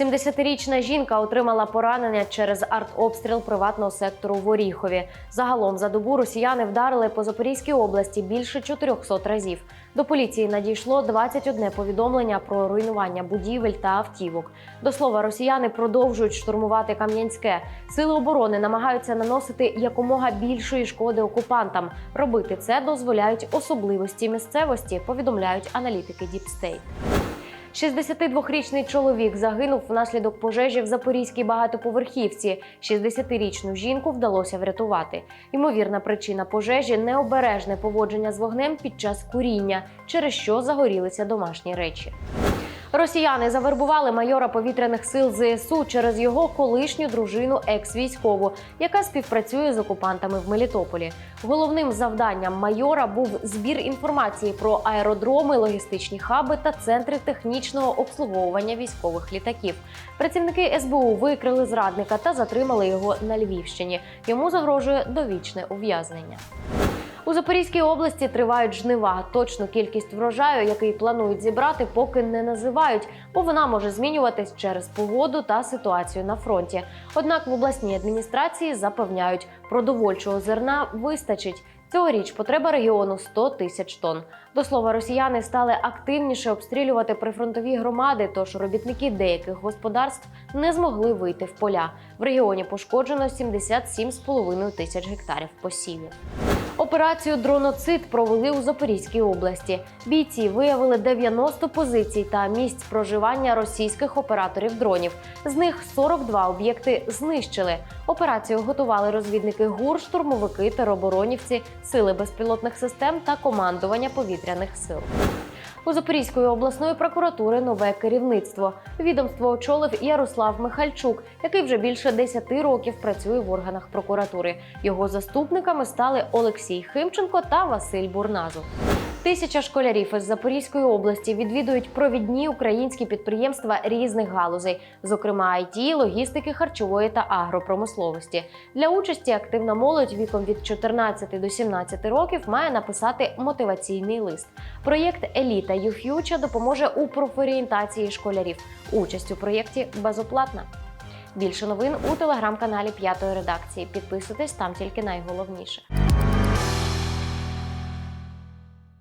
70-річна жінка отримала поранення через артобстріл приватного сектору в Оріхові. Загалом за добу росіяни вдарили по Запорізькій області більше 400 разів. До поліції надійшло 21 повідомлення про руйнування будівель та автівок. До слова, росіяни продовжують штурмувати Кам'янське. Сили оборони намагаються наносити якомога більшої шкоди окупантам. Робити це дозволяють особливості місцевості, повідомляють аналітики Діпстейт. 62-річний чоловік загинув внаслідок пожежі в Запорізькій багатоповерхівці. 60-річну жінку вдалося врятувати. Ймовірна причина пожежі необережне поводження з вогнем під час куріння, через що загорілися домашні речі. Росіяни завербували майора повітряних сил ЗСУ через його колишню дружину екс-військову, яка співпрацює з окупантами в Мелітополі. Головним завданням майора був збір інформації про аеродроми, логістичні хаби та центри технічного обслуговування військових літаків. Працівники СБУ викрили зрадника та затримали його на Львівщині. Йому загрожує довічне ув'язнення. У Запорізькій області тривають жнива. Точну кількість врожаю, який планують зібрати, поки не називають, бо вона може змінюватись через погоду та ситуацію на фронті. Однак в обласній адміністрації запевняють, продовольчого зерна вистачить. Цьогоріч потреба регіону 100 тисяч тонн. До слова, росіяни стали активніше обстрілювати прифронтові громади, тож робітники деяких господарств не змогли вийти в поля. В регіоні пошкоджено 77,5 тисяч гектарів посівів. Операцію Дроноцид провели у Запорізькій області. Бійці виявили 90 позицій та місць проживання російських операторів дронів. З них 42 об'єкти знищили. Операцію готували розвідники ГУР, штурмовики, тероборонівці, сили безпілотних систем та командування повітряних сил. У Запорізької обласної прокуратури нове керівництво. Відомство очолив Ярослав Михальчук, який вже більше 10 років працює в органах прокуратури. Його заступниками стали Олексій Химченко та Василь Бурназов. Тисяча школярів із Запорізької області відвідують провідні українські підприємства різних галузей, зокрема IT, логістики, харчової та агропромисловості. Для участі активна молодь віком від 14 до 17 років має написати мотиваційний лист. Проєкт Еліта YouFuture допоможе у профорієнтації школярів. Участь у проєкті безоплатна. Більше новин у телеграм-каналі П'ятої редакції. Підписуйтесь там тільки найголовніше.